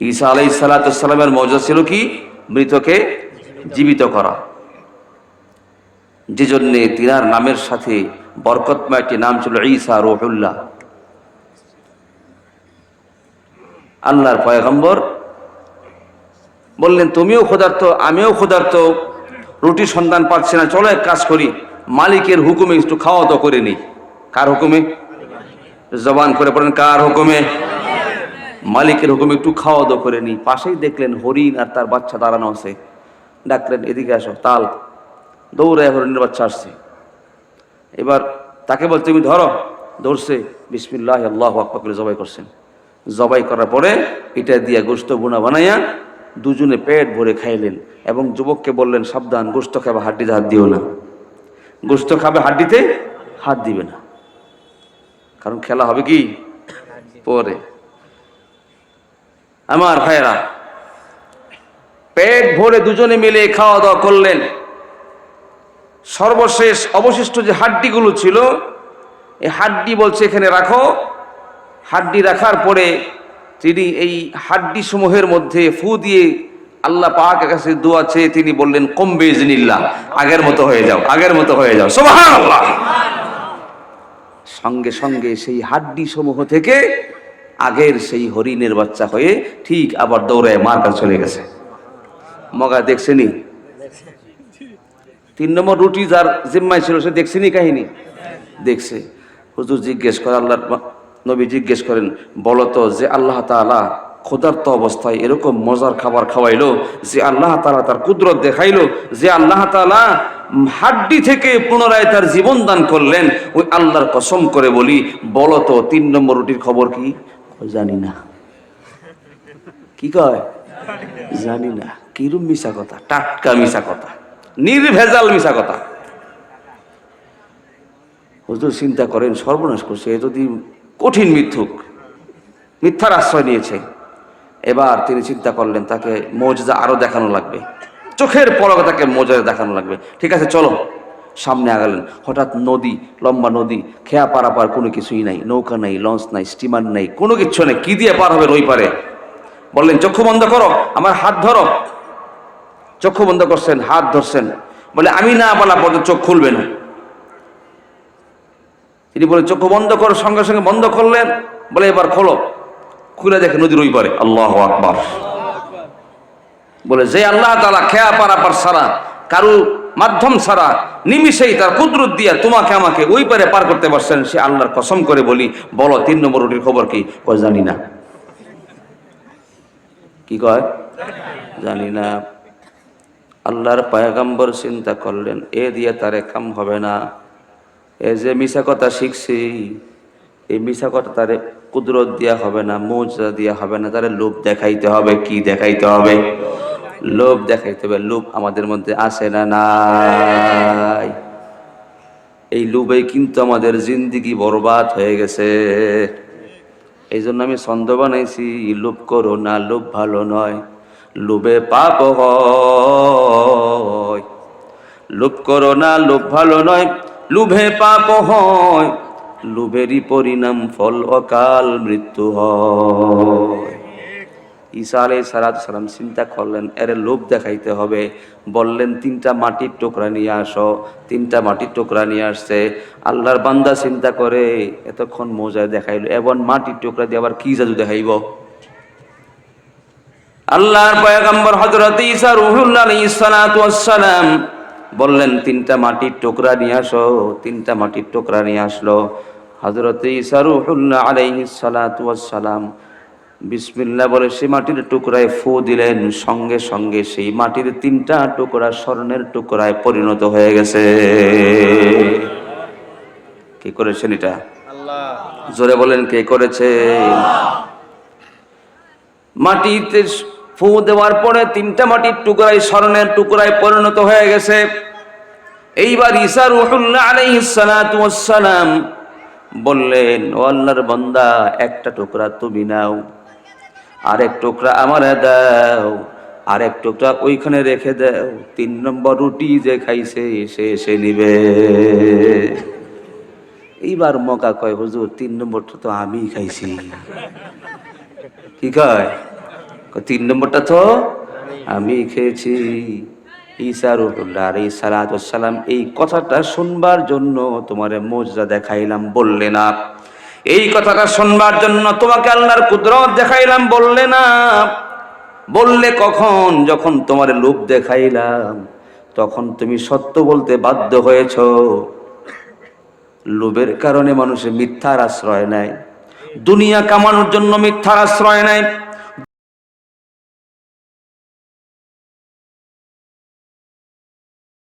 ঈসা আলাই সালাতামের মজা ছিল কি? মৃতকে জীবিত করা। যে জন্যে তিনার নামের সাথে বরকতময় একটি নাম ছিল ঈসা রোহুল্লাহ। আল্লাহর পয়গম্বর বললেন, তুমিও ক্ষুধার্ত, আমিও ক্ষুধার্ত, রুটি সন্ধান পাচ্ছি না, চলো এক কাজ করি, মালিকের হুকুমে একটু খাওয়া দাওয়া করে নিই। কার হুকুমে? জবান করে পড়েন, কার হুকুমে? মালিকের হুকুম একটু খাওয়া দাওয়া করে নিই। পাশেই দেখলেন হরিণ আর তার বাচ্চা দাঁড়ানো আছে। ডাকলেন, এদিকে আসো, তাল, দৌড়ায় হরিণের বাচ্চা আসছে। এবার তাকে বলছে তুমি ধরো। ধরছে, বিসমিল্লাহ, আল্লাহ আকবর করে জবাই করছেন। জবাই করার পরে এটা দিয়া গোস্ত বুনা বানাইয়া দুজনে পেট ভরে খাইলেন এবং যুবককে বললেন, সাবধান গোস্ত খাবে, হাড্ডিতে হাত দিও না। গোস্ত খাবে হাড্ডিতে হাত দিবে না। কারণ খেলা হবে কি? পরে। আমার ভাইরা পেট ভরে দুজনে মিলে খাওয়া দাওয়া করলেন। সর্বশেষ অবশিষ্ট যে হাড্ডিগুলো ছিল, এই হাড্ডি বলছে এখানে রাখো। হাড্ডি রাখার পরে তিনি এই হাড্ডি সমূহের মধ্যে ফু দিয়ে আল্লাহ পাকের কাছে দোয়া চেয়ে তিনি বললেন কমবে জিনিল্লা আগের মতো হয়ে যাও, আগের মতো হয়ে যাও। সঙ্গে সঙ্গে সেই হাড্ডি সমূহ থেকে আগের সেই হরিণের বাচ্চা হয়ে ঠিক আবার দৌড়ায় মার কাছে চলে গেছে। মগা দেখছেনি? তিন নম্বর রুটি যার জিম্মায় ছিল সে দেখছেনি কাহিনী? দেখছে। হুজুর জিজ্ঞেস করে আল্লাহর মা- নবী জিজ্ঞেস করেন বলতো যে আল্লাহ তাআলা ক্ষুধার্ত অবস্থায় এরকম মজার খাবার খাওয়াইলো যে আল্লাহ তাআলা তার কুদরত দেখাইলো যে আল্লাহ উম, হাড্ডি থেকে পুনরায় তার জীবন দান করলেন ওই আল্লাহর কসম করে বলি বলতো তিন নম্বর রুটির খবর কি? জানি না। কি কয়? জানি না। কিরম মিশা কথা? টাটকা মিশা কথা। নির্ভেজাল মিশা কথা। হুজুর, চিন্তা করেন, সর্বনাশ করছে। এ যদি কঠিন মিথ্যুক, মিথ্যার আশ্রয় নিয়েছে, এবার তিনি চিন্তা করলেন, তাকে মৌজা আরও দেখানো লাগবে। চোখের পলকে তাকে মৌজা দেখানো লাগবে। ঠিক আছে, চলো। সামনে আগালেন। হঠাৎ নদী, লম্বা নদী, খেয়া পারাপার কোনো কিছুই নাই, নৌকা নাই, লঞ্চ নাই স্টিমার নাই, কোনো কিছু নেই। কি দিয়ে পার হবে ওই পারে? বললেন, চক্ষু বন্ধ করো, আমার হাত ধরো। চক্ষু বন্ধ করছেন, হাত ধরছেন। বলে, আমি না বলা পর্যন্ত চোখ খুলবে না। তিনি বলে চক্ষু বন্ধ করো, সঙ্গে সঙ্গে বন্ধ করলেন। বলে, এবার খোলো। খুলে দেখে নদীর ওই পারে, আল্লাহ আকবার। বলে, যে আল্লাহ তালা খেয়া পারাপার সারা কারু মাধ্যম ছাড়া নিমিষেই তার কুদরত দিয়া তোমাকে আমাকে ওই পারে পার করতে পারছেন, সে আল্লাহর কসম করে বলি, বলো, তিন নম্বর রুটির খবর কি? কয়, জানি না। কি কয়? জানি না। আল্লাহর পায়গাম্বর চিন্তা করলেন, এ দিয়ে তারে কাম হবে না। এ যে মিশা কথা শিখছি, এই মিশা কথা তারে কুদরত দিয়া হবে না, মৌজা দিয়া হবে না, তারে লোভ দেখাইতে হবে, কি দেখাইতে হবে? লোভ দেখাইতে হবে, লোভ আমাদের মধ্যে আসে না, নাই। এই লোভে কিন্তু আমাদের জিন্দিগি বরবাদ হয়ে গেছে। এই জন্য আমি ছন্দ বানাইছি, লোভ করো না, লোভ ভালো নয়, লোভে পাপ লোভ করো না, লোভ ভালো নয়, লোভে পাপ হয়। লোভেরই পরিণাম ফল অকাল মৃত্যু হয়। ঈসা আলাই সালাম চিন্তা করলেন, এরে লোভ দেখাইতে হবে। বললেন, তিনটা মাটির টুকরা নিয়ে আসো, তিনটা মাটির টুকরা নিয়ে আসছে। আল্লাহর বান্দা চিন্তা করে, এতক্ষণ মোজায় দেখাইলো এবং মাটির টুকরা দিয়ে আবার কি জাদু দেখাইব? আল্লাহর পয়গম্বর হযরত ঈসা বললেন, তিনটা মাটির টুকরা নিয়ে আসো, তিনটা মাটির টুকরা নিয়ে আসলো। হযরত ঈসা রুহুল্লাহ আলাইহিস সালাতু সালাম বিসমিল্লাহ বলে সেই মাটির টুকরায় ফু দিলেন। সঙ্গে সঙ্গে সেই মাটির তিনটা টুকরা স্বর্ণের টুকরায় পরিণত হয়ে গেছে। কি করেছেন এটা? জোরে বলেন কে করেছে? মাটিতে ফু দেওয়ার পরে তিনটা মাটির টুকরায় স্বর্ণের টুকরায় পরিণত হয়ে গেছে। এইবার রুহুল্লাহ আলাইহিস সালাম বললেন ও আল্লাহর বান্দা একটা টুকরা তুমি নাও। আরেক টুকরা আমারে দাও, আরেক টুকরা ওইখানে রেখে দাও, তিন নম্বর রুটি যে খাইছে সে এসে নিবে। এইবার মকা কয়, হুজুর, তিন নম্বরটা তো আমি খাইছি। কি কয়? তিন নম্বরটা তো আমি খেয়েছি। ঈসা রুহুল্লাহ আলাই সালাম, এই কথাটা শুনবার জন্য তোমার মজা দেখাইলাম, বললে না। এই কথাটা শুনবার জন্য তোমাকে আল্লাহর কুদরত দেখাইলাম, বললে না। বললে কখন? যখন তোমার লোভ দেখাইলাম, তখন তুমি সত্য বলতে বাধ্য হয়েছ। লোভের কারণে মানুষের মিথ্যার আশ্রয় নেয়। দুনিয়া কামানোর জন্য মিথ্যার আশ্রয় নেয়।